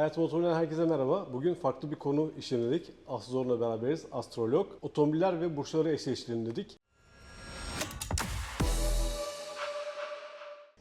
Hayat Motor'dan herkese merhaba. Bugün farklı bir konu işlemedik. Aslı Zor'la beraberiz. Astrolog. Otomobiller ve burçları eşleştirelim dedik.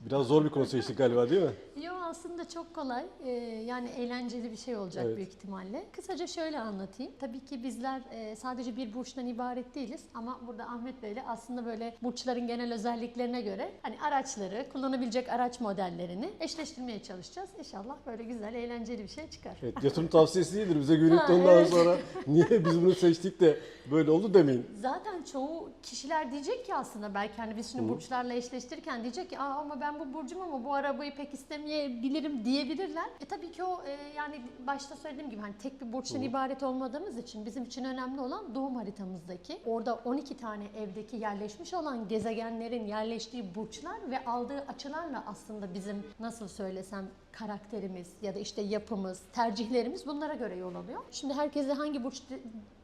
Biraz zor bir konu seçtik galiba değil mi? Yo aslında çok kolay. Ee, yani eğlenceli bir şey olacak Evet. büyük ihtimalle. Kısaca şöyle anlatayım. Tabii ki bizler e, sadece bir burçtan ibaret değiliz ama burada Ahmet Bey'le aslında böyle burçların genel özelliklerine göre hani araçları, kullanabilecek araç modellerini eşleştirmeye çalışacağız. İnşallah böyle güzel, eğlenceli bir şey çıkar. Evet, yatırım tavsiyesi değildir. Bize güvenip de ondan evet. sonra niye biz bunu seçtik de böyle oldu demeyin. Zaten çoğu kişiler diyecek ki aslında belki hani biz şimdi burçlarla eşleştirirken diyecek ki Aa, ama ben bu burcum ama bu arabayı pek istemeyebilirim diyebilirler. E tabii ki o e, yani başta söylediğim gibi hani tek bir burçtan ibaret olmadığımız için bizim için önemli olan doğum haritamızdaki orada 12 tane evdeki yerleşmiş olan gezegenlerin yerleştiği burçlar ve aldığı açılarla aslında bizim nasıl söylesem karakterimiz ya da işte yapımız, tercihlerimiz bunlara göre yol alıyor. Şimdi herkese hangi burç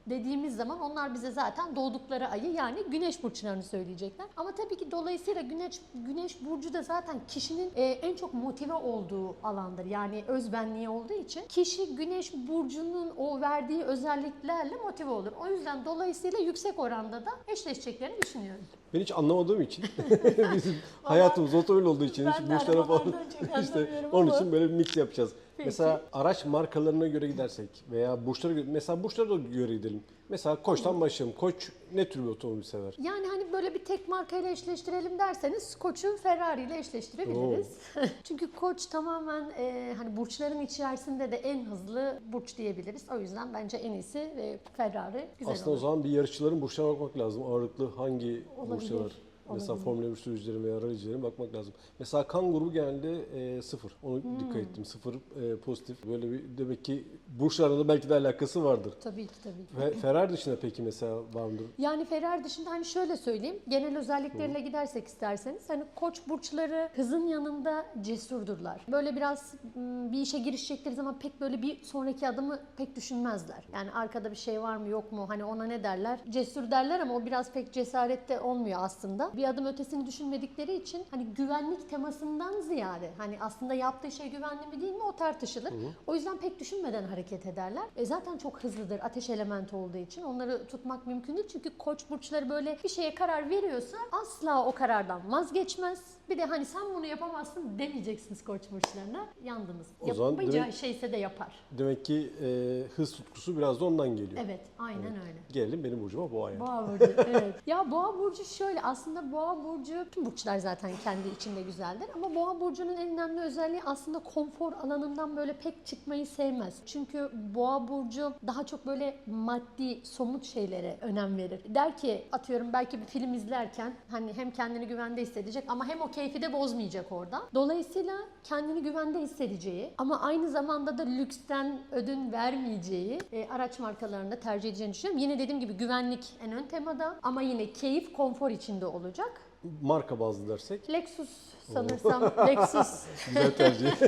dediğimiz zaman onlar bize zaten doğdukları ayı yani güneş burçlarını söyleyecekler. Ama tabii ki dolayısıyla güneş güneş burcu da zaten kişinin e, en çok motive olduğu alandır. Yani özbenliği olduğu için kişi güneş burcunun o verdiği özelliklerle motive olur. O yüzden dolayısıyla yüksek oranda da eşleşeceklerini düşünüyorum. Ben hiç anlamadığım için bizim hayatımız otomobil olduğu için hiç de burçlara falan işte onun için böyle bir mix yapacağız. Peki. Mesela araç markalarına göre gidersek veya burçlara göre mesela burçlara da göre gidelim. Mesela Koç'tan başlayalım. Koç ne tür bir otomobil sever? Yani hani böyle bir tek markayla eşleştirelim derseniz Koç'u Ferrari ile eşleştirebiliriz. Çünkü Koç tamamen e, hani burçların içerisinde de en hızlı burç diyebiliriz. O yüzden bence en iyisi e, Ferrari güzel Aslında olur. o zaman bir yarışçıların burçlarına bakmak lazım. Ağırlıklı hangi Olabilir, burçlar? Mesela olabilir. Formula 1 sürücülerin veya aracıların bakmak lazım. Mesela kan grubu genelde e, sıfır. Onu Hmm. dikkat ettim. Sıfır e, pozitif. Böyle bir demek ki burçlarla da belki de alakası vardır. Tabii ki tabii ki. Ve Ferrari dışında peki mesela var mıdır? Yani Ferrari dışında hani şöyle söyleyeyim. Genel özellikleriyle gidersek isterseniz hani koç burçları hızın yanında cesurdurlar. Böyle biraz m, bir işe girişecekleri zaman pek böyle bir sonraki adımı pek düşünmezler. Yani arkada bir şey var mı yok mu hani ona ne derler? Cesur derler ama o biraz pek cesarette olmuyor aslında. Bir adım ötesini düşünmedikleri için hani güvenlik temasından ziyade hani aslında yaptığı şey güvenli mi değil mi o tartışılır. O yüzden pek düşünmeden hareket ederler. E zaten çok hızlıdır ateş elementi olduğu için onları tutmak mümkün değil. Çünkü koç burçları böyle bir şeye karar veriyorsa asla o karardan vazgeçmez. Bir de hani sen bunu yapamazsın demeyeceksiniz koç burçlarına. Yandınız. O zaman Yapamayacağı demek- şeyse de yapar. Demek ki e, hız tutkusu biraz da ondan geliyor. Evet aynen öyle. Gelelim benim burcuma boğa yani. Boğa burcu evet. Ya boğa burcu şöyle aslında boğa burcu tüm burçlar zaten kendi içinde güzeldir ama boğa burcunun en önemli özelliği aslında konfor alanından böyle pek çıkmayı sevmez. Çünkü boğa burcu daha çok böyle maddi somut şeylere önem verir. Der ki atıyorum belki bir film izlerken hani hem kendini güvende hissedecek ama hem o keyfi de bozmayacak orada. Dolayısıyla kendini güvende hissedeceği ama aynı zamanda da lüksten ödün vermeyeceği e, araç markalarında tercih edeceğini düşünüyorum. Yine dediğim gibi güvenlik en ön temada ama yine keyif, konfor içinde olacak. Marka bazlı dersek Lexus sanırsam Lexus güzel tercih.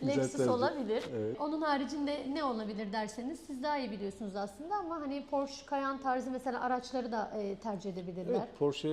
Güzel Lexus tercih. olabilir. Evet. Onun haricinde ne olabilir derseniz siz daha iyi biliyorsunuz aslında ama hani Porsche Cayenne tarzı mesela araçları da e, tercih edebilirler. Evet, Porsche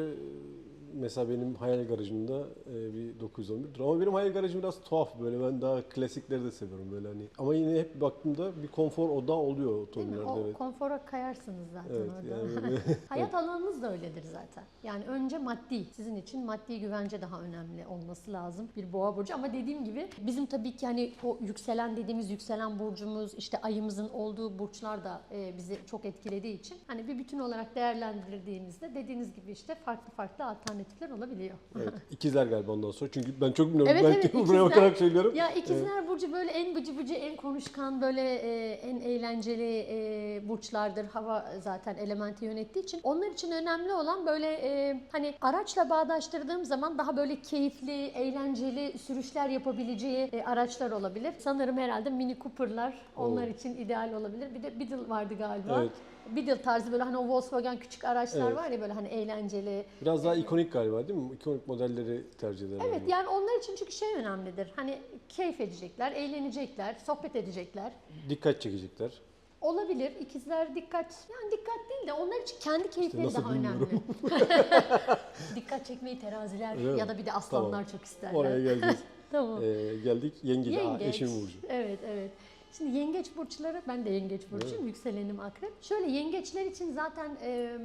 mesela benim hayal garajımda e, bir 911'dir. Ama benim hayal garajım biraz tuhaf böyle. Ben daha klasikleri de seviyorum böyle hani. Ama yine hep baktığımda bir konfor odağı oluyor otomobillerde. O Evet. konfora kayarsınız zaten Evet, orada. yani böyle- Hayat alanınız da öyledir zaten. Yani önce maddi. Sizin için maddi güvence daha önemli olması lazım bir boğa burcu. Ama dediğim gibi bizim tabii ki hani o yükselen dediğimiz yükselen burcumuz, işte ayımızın olduğu burçlar da e, bizi çok etkilediği için hani bir bütün olarak değerlendirdiğimizde dediğiniz gibi işte farklı farklı alternatifler olabiliyor. evet. İkizler galiba ondan sonra. Çünkü ben çok bilmiyorum. Evet, evet, buraya ikizler. bakarak söylüyorum. Ya ikizler burcu böyle en bıcı bıcı, en konuşkan, böyle e, en eğlenceli e, burçlardır. Hava zaten elementi yönettiği için. Onlar için önemli olan böyle e, hani araçla bağdaştırdığım zaman daha böyle keyifli, eğlenceli sürüşler yapabileceği e, araçlar olabilir. Sanırım herhalde Mini Cooper'lar onlar için ideal olabilir. Bir de Beetle vardı galiba. Evet. Beetle tarzı böyle hani o Volkswagen küçük araçlar Evet. var ya böyle hani eğlenceli. Biraz daha ikonik galiba değil mi? İkonik modelleri tercih ederler. Evet yani onlar için çünkü şey önemlidir. Hani keyif edecekler, eğlenecekler, sohbet edecekler. Dikkat çekecekler. Olabilir. İkizler dikkat. Yani dikkat değil de onlar için kendi keyifleri nasıl daha önemli. bilmiyorum. dikkat çekmeyi teraziler mi? ya da bir de aslanlar Tamam. çok isterler. Oraya geleceğiz. tamam. Ee, geldik yenge, Aa, Yengeç. eşimin burcu. Evet evet. Şimdi yengeç burçları, ben de yengeç burcuyum, yükselenim akrep. Şöyle yengeçler için zaten e,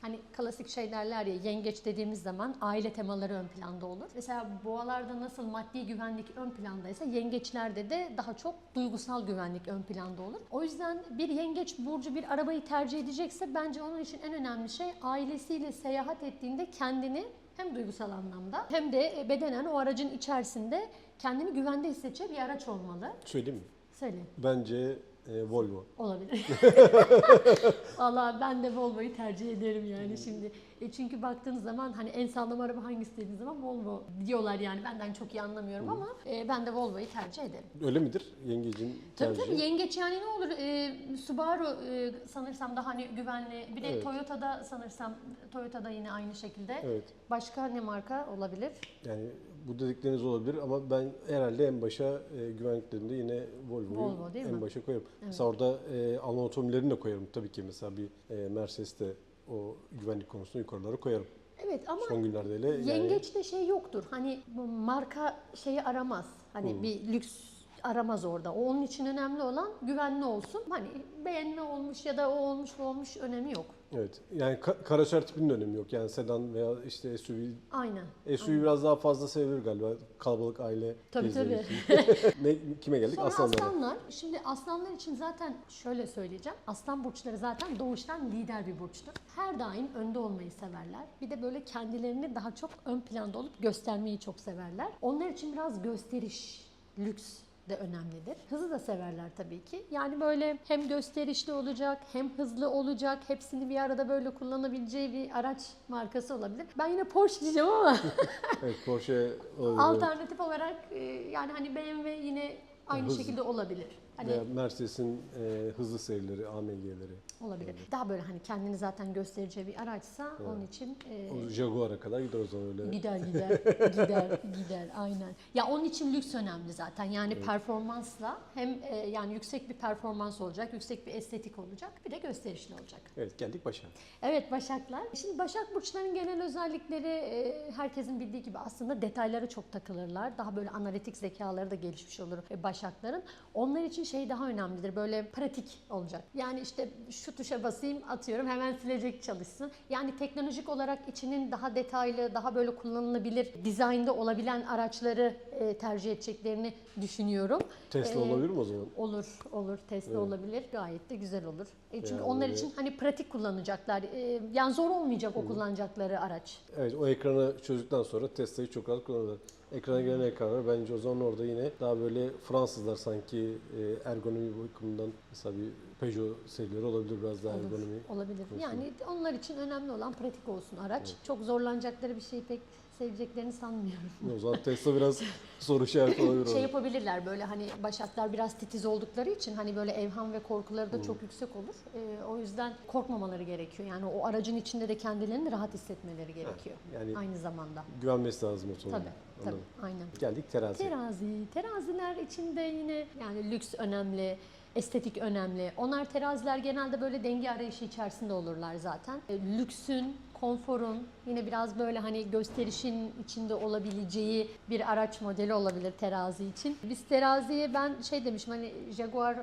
hani klasik şey derler ya, yengeç dediğimiz zaman aile temaları ön planda olur. Mesela boğalarda nasıl maddi güvenlik ön plandaysa yengeçlerde de daha çok duygusal güvenlik ön planda olur. O yüzden bir yengeç burcu bir arabayı tercih edecekse bence onun için en önemli şey ailesiyle seyahat ettiğinde kendini hem duygusal anlamda hem de bedenen o aracın içerisinde kendini güvende hissedeceği bir araç olmalı. Söyleyeyim mi? Söyle. Bence e, Volvo. Olabilir. Valla ben de Volvo'yu tercih ederim yani şimdi. E çünkü baktığınız zaman hani en sağlam araba hangisi dediğiniz zaman Volvo diyorlar yani benden çok iyi anlamıyorum ama e, ben de Volvo'yu tercih ederim. Öyle midir yengecin Tabii tercihi? tabii yengeç yani ne olur e, Subaru e, sanırsam daha hani güvenli. Bir de Evet. Toyota'da sanırsam Toyota'da yine aynı şekilde. Evet. Başka ne marka olabilir? Yani bu dedikleriniz olabilir ama ben herhalde en başa e, güvenliklerinde yine Volvo'yu Volvo en mi? başa koyarım. Mesela orada e, Alman otomobillerini de koyarım tabii ki. Mesela bir e, Mercedes'te o güvenlik konusunda yukarılara koyarım. Evet ama Son günlerde hele yani Yengeçte şey yoktur. Hani marka şeyi aramaz. Hani Hmm. bir lüks aramaz orada. Onun için önemli olan güvenli olsun. Hani beğenme olmuş ya da o olmuş bu olmuş önemi yok. Evet. Yani ka- karaser tipinin önemi yok. Yani sedan veya işte SUV Aynen. SUV biraz daha fazla sevilir galiba kalabalık aile Tabii, tabii. ne, kime geldik? Sonra Aslanlara. aslanlar. Şimdi aslanlar için zaten şöyle söyleyeceğim. Aslan burçları zaten doğuştan lider bir burçtur. Her daim önde olmayı severler. Bir de böyle kendilerini daha çok ön planda olup göstermeyi çok severler. Onlar için biraz gösteriş, lüks de önemlidir. Hızı da severler tabii ki. Yani böyle hem gösterişli olacak, hem hızlı olacak, hepsini bir arada böyle kullanabileceği bir araç markası olabilir. Ben yine Porsche diyeceğim ama Evet Porsche olabilir. alternatif olarak e, yani hani BMW yine aynı Hız- şekilde olabilir. Hani Veya Mercedes'in e, hızlı serileri, AMG'leri. olabilir. Daha böyle hani kendini zaten göstereceği bir araçsa onun için e, O Jaguar'a kadar gider o zaman öyle. gider gider gider gider aynen. Ya onun için lüks önemli zaten. Yani performansla hem e, yani yüksek bir performans olacak, yüksek bir estetik olacak, bir de gösterişli olacak. Evet geldik başa. Evet Başaklar. Şimdi Başak Burçların genel özellikleri e, herkesin bildiği gibi aslında detaylara çok takılırlar. Daha böyle analitik zekaları da gelişmiş olur e, Başakların. Onlar için şey daha önemlidir. Böyle pratik olacak. Yani işte şu tuşa basayım atıyorum hemen silecek çalışsın. Yani teknolojik olarak içinin daha detaylı, daha böyle kullanılabilir dizaynda olabilen araçları e, tercih edeceklerini düşünüyorum. Tesla Ee, olabilir mi o zaman? Olur, olur. Tesla Evet. olabilir. Gayet de güzel olur. E çünkü Yani onlar için hani pratik kullanacaklar. E, yani zor olmayacak o kullanacakları araç. Evet o ekranı çözdükten sonra Tesla'yı çok rahat kullanırlar. Ekrana gelen ekranlar. Bence o zaman orada yine daha böyle Fransızlar sanki e, ergonomi bakımından mesela bir Peugeot serileri olabilir biraz daha Olur. ergonomi. Olabilir. Olsun. Yani onlar için önemli olan pratik olsun araç. Çok zorlanacakları bir şeyi pek seveceklerini sanmıyorum. O zaman Tesla biraz soru işareti olabilir şey yapabilirler böyle hani başaklar biraz titiz oldukları için hani böyle evham ve korkuları da çok yüksek olur. E, o yüzden korkmamaları gerekiyor. Yani o aracın içinde de kendilerini rahat hissetmeleri gerekiyor. Yani Aynı zamanda. güvenmesi lazım zaman. Tabii. Tabii. Aynen. Geldik terazi. Terazi. Teraziler içinde yine yani lüks önemli, estetik önemli. Onlar teraziler genelde böyle denge arayışı içerisinde olurlar zaten. E, Lüksün, konforun, yine biraz böyle hani gösterişin içinde olabileceği bir araç modeli olabilir terazi için. Biz teraziye ben şey demişim hani Jaguar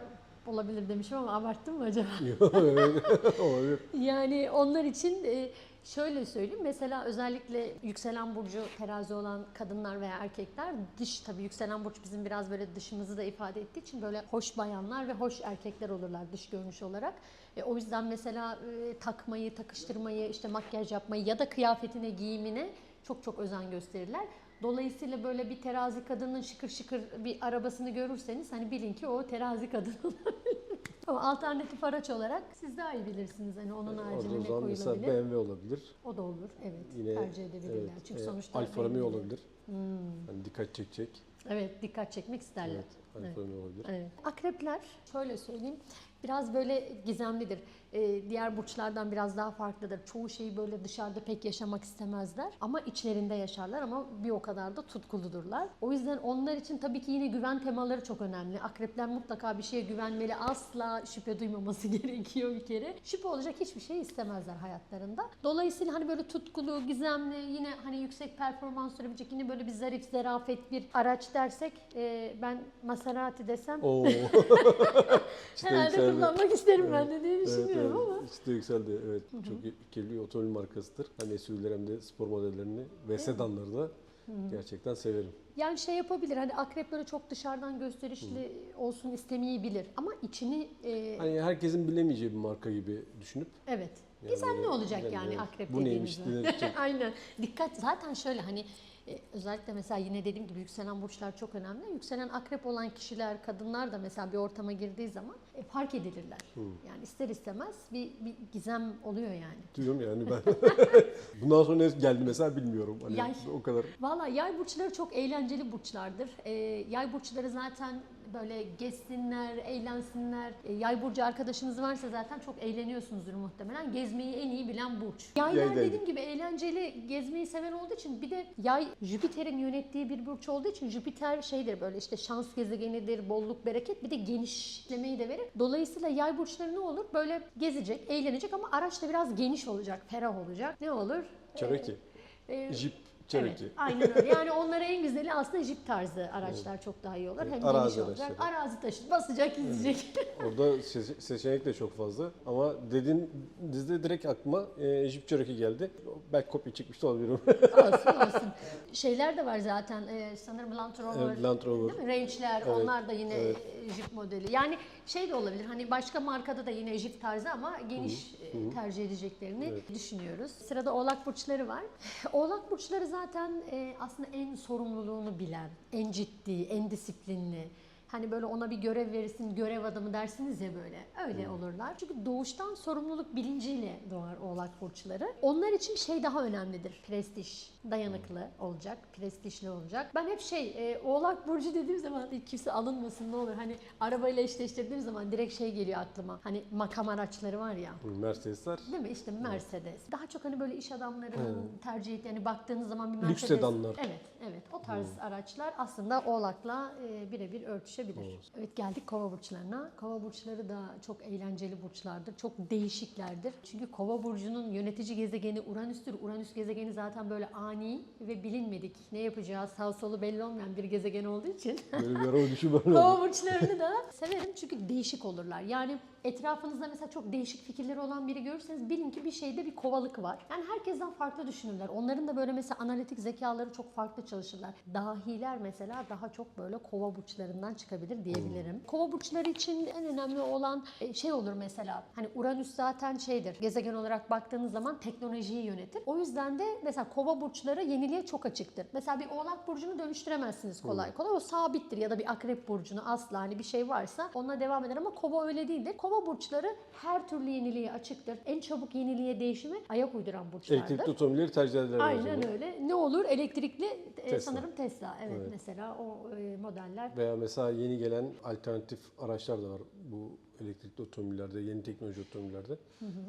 olabilir demişim ama abarttım mı acaba? Olabilir. Yani onlar için e, şöyle söyleyeyim. Mesela özellikle yükselen burcu terazi olan kadınlar veya erkekler dış tabii yükselen burç bizim biraz böyle dışımızı da ifade ettiği için böyle hoş bayanlar ve hoş erkekler olurlar dış görünüş olarak. E, o yüzden mesela e, takmayı, takıştırmayı, işte makyaj yapmayı ya da kıyafetine, giyimine çok çok özen gösterirler. Dolayısıyla böyle bir terazi kadının şıkır şıkır bir arabasını görürseniz hani bilin ki o terazi kadın Ama alternatif araç olarak siz daha iyi bilirsiniz hani onun Orada haricinde o ne zaman mesela koyulabilir. BMW olabilir. O da olur. Evet. Yine tercih edebilirler. evet, Çünkü e, sonuçta Alfa Romeo olabilir. Hmm. Hani dikkat çekecek. Evet, dikkat çekmek isterler. Evet, Alfa Evet. Olabilir. Evet. Akrepler şöyle söyleyeyim biraz böyle gizemlidir. Ee, diğer burçlardan biraz daha farklıdır. Çoğu şeyi böyle dışarıda pek yaşamak istemezler ama içlerinde yaşarlar ama bir o kadar da tutkuludurlar. O yüzden onlar için tabii ki yine güven temaları çok önemli. Akrepler mutlaka bir şeye güvenmeli. Asla şüphe duymaması gerekiyor bir kere. Şüphe olacak hiçbir şey istemezler hayatlarında. Dolayısıyla hani böyle tutkulu, gizemli, yine hani yüksek performans sürebilecek yine böyle bir zarif, zarafet bir araç dersek e, ben Maserati desem Oo. Çıta herhalde kullanmak isterim ben de diye Evet, düşünüyorum evet. Ama. Çıta yükseldi. Evet. Çok ikili bir otomobil markasıdır. Hem SUV'ler hem de spor modellerini ve sedanları da gerçekten severim. Yani şey yapabilir hani akrep böyle çok dışarıdan gösterişli olsun istemeyebilir ama içini e, Hani herkesin bilemeyeceği bir marka gibi düşünüp evet. Yani Gizemli böyle- olacak yani yani akrep Bu neymiş dediğimizde. denecek. Aynen. Dikkat zaten şöyle hani e, özellikle mesela yine dediğim gibi yükselen burçlar çok önemli. Yükselen akrep olan kişiler, kadınlar da mesela bir ortama girdiği zaman e, fark edilirler. Yani ister istemez bir, bir gizem oluyor yani. diyorum yani ben. Bundan sonra ne geldi mesela bilmiyorum. Hani Yay. o kadar Valla yay burçları çok eğlenceli burçlardır. Ee, yay burçları zaten böyle gezsinler, eğlensinler. Ee, yay burcu arkadaşınız varsa zaten çok eğleniyorsunuzdur muhtemelen. Gezmeyi en iyi bilen burç. Yaylar Yaydaydı. dediğim gibi eğlenceli, gezmeyi seven olduğu için bir de yay Jüpiter'in yönettiği bir burç olduğu için Jüpiter şeydir böyle işte şans gezegenidir, bolluk, bereket bir de genişlemeyi de verir. Dolayısıyla yay burçları ne olur? Böyle gezecek, eğlenecek ama araç da biraz geniş olacak, ferah olacak. Ne olur? Cherokee, Ee, Jeep Evet, aynen öyle. Yani onlara en güzeli aslında jip tarzı araçlar çok daha iyi olur. Evet, Hem arazi geniş olacak. araçları. Arazi taşı basacak, gidecek. Orada se- seçenek de çok fazla. Ama dediğin dizide direkt aklıma e, Jeep Cherokee geldi. Belki kopya çıkmış da olabilirim. olsun olsun. Şeyler de var zaten. Ee, sanırım Land Rover. Evet, Land Rover. Değil mi? Range'ler Evet, onlar da yine evet. e, Jeep modeli. Yani şey de olabilir. Hani başka markada da yine Jeep tarzı ama geniş e, tercih edeceklerini düşünüyoruz. Sırada Oğlak burçları var. Oğlak burçları zaten e, aslında en sorumluluğunu bilen, en ciddi, en disiplinli. Hani böyle ona bir görev verirsin, görev adamı dersiniz ya böyle. Öyle olurlar. Çünkü doğuştan sorumluluk bilinciyle doğar oğlak burçları. Onlar için şey daha önemlidir. Prestij. Dayanıklı olacak, prestijli olacak. Ben hep şey, e, oğlak burcu dediğim zaman kimse alınmasın ne olur. Hani arabayla eşleştirdiğim zaman direkt şey geliyor aklıma. Hani makam araçları var ya. Mercedesler. Değil mi? İşte Mercedes. Daha çok hani böyle iş adamlarının tercih ettiği, hani baktığınız zaman bir Lüks Mercedes. sedanlar. Evet, evet. O tarz araçlar aslında Oğlak'la e, birebir örtüşebilir. Evet geldik Kova burçlarına. Kova burçları da çok eğlenceli burçlardır. Çok değişiklerdir. Çünkü Kova burcunun yönetici gezegeni Uranüs'tür. Uranüs gezegeni zaten böyle ani ve bilinmedik. Ne yapacağı sağ solu belli olmayan bir gezegen olduğu için Böyle bir böyle. Kova burçlarını da severim çünkü değişik olurlar. Yani etrafınızda mesela çok değişik fikirleri olan biri görürseniz bilin ki bir şeyde bir kovalık var. Yani herkesten farklı düşünürler. Onların da böyle mesela analitik zekaları çok farklı çalışırlar. Dahiler mesela daha çok böyle kova burçlarından çıkabilir diyebilirim. Kova burçları için en önemli olan e, şey olur mesela. Hani Uranüs zaten şeydir. Gezegen olarak baktığınız zaman teknolojiyi yönetir. O yüzden de mesela kova burçları yeniliğe çok açıktır. Mesela bir oğlak burcunu dönüştüremezsiniz kolay kolay. O sabittir ya da bir akrep burcunu asla hani bir şey varsa onunla devam eder ama kova öyle değildir. Kova burçları her türlü yeniliğe açıktır. En çabuk yeniliğe değişime ayak uyduran burçlardır. Elektrikli otomobilleri tercih ederler. Aynen öyle. Ne olur? Elektrikli e, Tesla. sanırım Tesla. Evet, Evet. mesela o e, modeller. Veya mesela yeni gelen alternatif araçlar da var bu elektrikli otomobillerde, yeni teknoloji otomobillerde.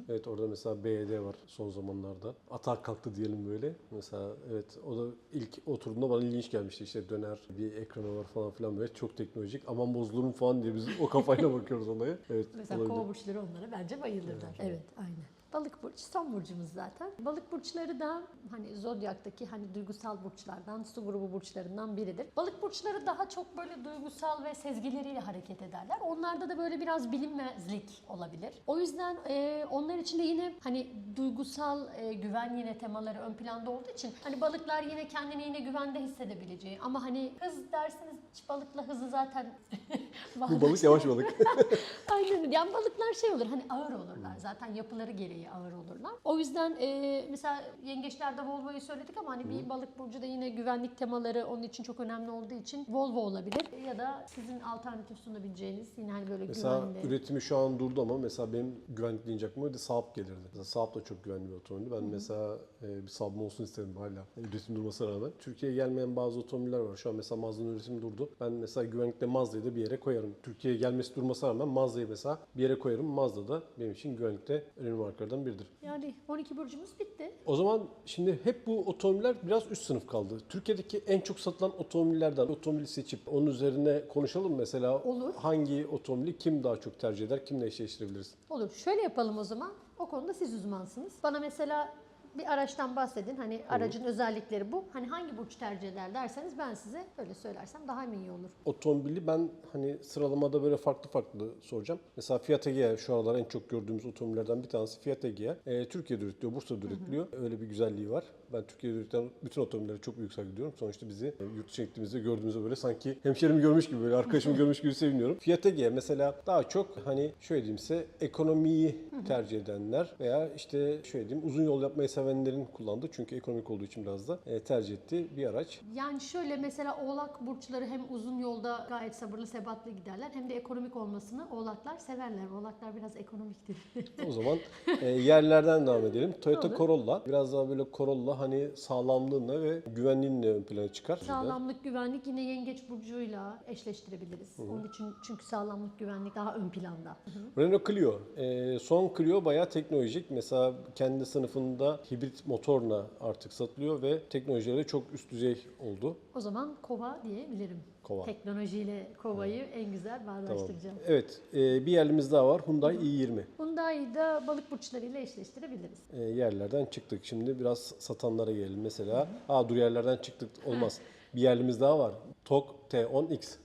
Evet orada mesela BYD var son zamanlarda. Atağa kalktı diyelim böyle. Mesela evet o da ilk oturduğunda bana ilginç gelmişti. İşte döner, bir ekranı var falan filan böyle çok teknolojik. Aman bozulurum falan diye biz o kafayla bakıyoruz olaya. Evet Mesela olabilir. onlara bence bayılırlar. Evet, aynen. Balık burcu son burcumuz zaten. Balık burçları da hani zodyaktaki hani duygusal burçlardan, su grubu burçlarından biridir. Balık burçları daha çok böyle duygusal ve sezgileriyle hareket ederler. Onlarda da böyle biraz bilinmezlik olabilir. O yüzden e, onlar için de yine hani duygusal e, güven yine temaları ön planda olduğu için hani balıklar yine kendini yine güvende hissedebileceği ama hani hız derseniz hiç balıkla hızı zaten Bu balık yavaş balık. Aynen. Yani balıklar şey olur hani ağır olurlar. Zaten yapıları gereği ağır olurlar. O yüzden e, mesela yengeçlerde Volvo'yu söyledik ama hani bir balık burcu da yine güvenlik temaları onun için çok önemli olduğu için Volvo olabilir. Ya da sizin alternatif sunabileceğiniz yine hani böyle Mesela güvenli. üretimi şu an durdu ama mesela benim güvenlik deyince aklıma bir de Saab gelirdi. Mesela Saab da çok güvenli bir otomobil. Ben mesela e, bir Saab'ım olsun isterim hala. Üretim durmasına rağmen. Türkiye'ye gelmeyen bazı otomobiller var. Şu an mesela Mazda'nın üretimi durdu. Ben mesela güvenlikle Mazda'yı da bir yere koyarım. Türkiye'ye gelmesi durmasına rağmen Mazda'yı mesela bir yere koyarım. Mazda da benim için güvenlikte önemli markalardan biridir. Yani 12 burcumuz bitti. O zaman şimdi hep bu otomobiller biraz üst sınıf kaldı. Türkiye'deki en çok satılan otomobillerden otomobili seçip onun üzerine konuşalım mesela. Olur. Hangi otomobili kim daha çok tercih eder, kimle eşleştirebiliriz? Olur. Şöyle yapalım o zaman. O konuda siz uzmansınız. Bana mesela bir araçtan bahsedin. Hani aracın özellikleri bu. Hani hangi burç tercih eder derseniz ben size öyle söylersem daha mı iyi olur? Otomobili ben hani sıralamada böyle farklı farklı soracağım. Mesela Fiat Egea şu aralar en çok gördüğümüz otomobillerden bir tanesi Fiat Egea. Ee, Türkiye'de üretiliyor, Bursa'da üretiliyor. Öyle bir güzelliği var. Ben Türkiye'de üretilen bütün otomobillere çok büyük saygı duyuyorum. Sonuçta bizi e, yurt dışı gittiğimizde gördüğümüzde böyle sanki hemşerimi görmüş gibi, böyle arkadaşımı görmüş gibi seviniyorum. Fiat Egea mesela daha çok hani şöyle diyeyim size ekonomiyi tercih edenler veya işte şöyle diyeyim uzun yol yapmayı sevenlerin kullandığı çünkü ekonomik olduğu için biraz da e, tercih ettiği bir araç. Yani şöyle mesela oğlak burçları hem uzun yolda gayet sabırlı sebatlı giderler hem de ekonomik olmasını oğlaklar severler. Oğlaklar biraz ekonomiktir. O zaman e, yerlerden devam edelim. Toyota Olur. Corolla. Biraz daha böyle Corolla hani sağlamlığına ve güvenliğinle ön plana çıkar. Sağlamlık, güvenlik yine yengeç burcuyla eşleştirebiliriz. Onun için çünkü sağlamlık, güvenlik daha ön planda. Renault Clio. E, son Clio bayağı teknolojik. Mesela kendi sınıfında hibrit motorla artık satılıyor ve teknolojileri çok üst düzey oldu. O zaman kova diyebilirim. Kova. Teknolojiyle kovayı en güzel Tamam. bağdaştıracağım. Evet, e, bir yerlimiz daha var. Hyundai i20. Hyundai'yi da balık burçlarıyla eşleştirebiliriz. E, yerlerden çıktık. Şimdi biraz satanlara gelelim. Mesela, aa dur yerlerden çıktık olmaz. Bir yerlimiz daha var. TOG T10X.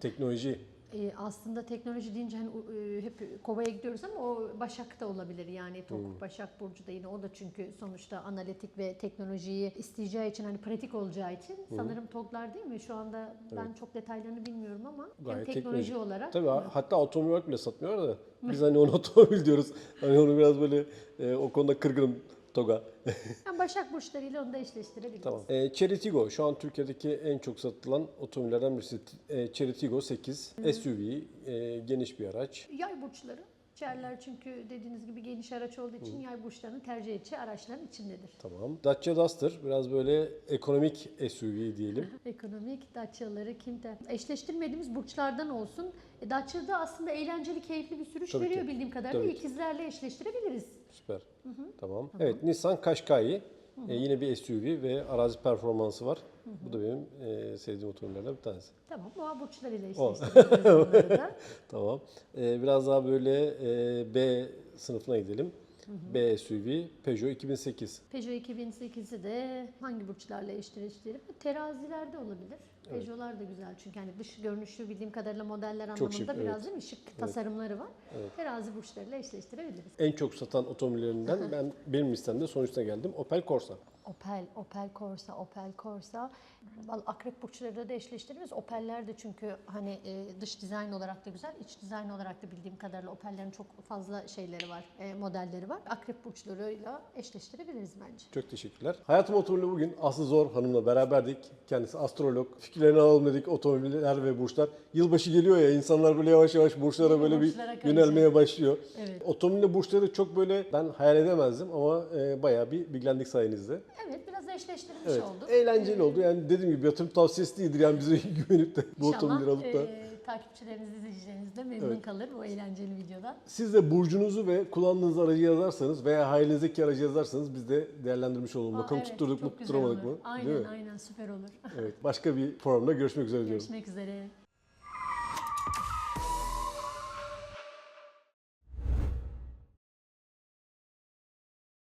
Teknoloji. Ee, aslında teknoloji deyince hani, e, hep kovaya gidiyoruz ama o Başak da olabilir yani Tok Başak Burcu da yine o da çünkü sonuçta analitik ve teknolojiyi isteyeceği için hani pratik olacağı için sanırım TOG'lar değil mi? Şu anda ben çok detaylarını bilmiyorum ama hem teknoloji teknolojik. olarak Tabii hatta otomobil bile satmıyorlar da biz hani onu otomobil diyoruz. Hani onu biraz böyle e, o konuda kırgınım Toga. hem Başak Burçlarıyla onu da eşleştirebiliriz. tamam. E, Chery Tiggo şu an Türkiye'deki en çok satılan otomobillerden birisi. E, Chery Tiggo 8 SUV e, geniş bir araç. Yay burçları. Çerler çünkü dediğiniz gibi geniş araç olduğu için yay burçlarının tercih edeceği araçların içindedir. Tamam. Dacia Duster biraz böyle ekonomik SUV diyelim. Ekonomik Dacia'ları kim der? Eşleştirmediğimiz burçlardan olsun. E, Dacia'da aslında eğlenceli, keyifli bir sürüş Tabii veriyor ki. bildiğim kadarıyla. Tabii ki. İkizlerle eşleştirebiliriz. Süper. Tamam. Evet Nissan Qashqai. E, yine bir SUV ve arazi performansı var. Bu da benim e, sevdiğim otomobillerden bir tanesi. Tamam, boğa burçlarıyla eşleştirebiliriz. Tamam. Ee, biraz daha böyle e, B sınıfına gidelim. B SUV Peugeot 2008. Peugeot 2008'i de hangi burçlarla eşleştirelim? Terazilerde olabilir. Peugeot'lar da güzel çünkü hani dış görünüşü bildiğim kadarıyla modeller Çok anlamında şık, biraz evet. değil mi? Şık tasarımları var. Terazi burçlarıyla eşleştirebiliriz. En çok satan otomobillerinden ben benim listemde sonuçta geldim. Opel Corsa. Opel, Opel Corsa, Opel Corsa. Akrep burçları da eşleştiririz. Opeller de çünkü hani e, dış dizayn olarak da güzel, iç dizayn olarak da bildiğim kadarıyla Opel'lerin çok fazla şeyleri var, e, modelleri var. Akrep burçlarıyla eşleştirebiliriz bence. Çok teşekkürler. Hayatım Otomobili bugün Aslı Zor Hanım'la beraberdik. Kendisi astrolog. Fikirlerini alalım dedik otomobiller ve burçlar. Yılbaşı geliyor ya insanlar böyle yavaş yavaş burçlara Yeni böyle bir yönelmeye başlıyor. Evet. Otomobil burçları çok böyle ben hayal edemezdim ama e, bayağı bir bilgilendik sayenizde. Evet, biraz eşleştirilmiş Evet. olduk. Eğlenceli oldu. Yani dediğim gibi yatırım tavsiyesi değildir. Yani bize güvenip de bu otomobilleri alıp da. e, takipçileriniz, izleyicileriniz de memnun Evet. kalır bu eğlenceli videodan. Siz de burcunuzu ve kullandığınız aracı yazarsanız veya hayalinizdeki aracı yazarsanız biz de değerlendirmiş olalım. Aa, Bakalım evet, tutturduk mu tutturamadık olur. mı? Aynen aynen süper olur. Evet. Başka bir programda görüşmek üzere diyorum. Görüşmek üzere.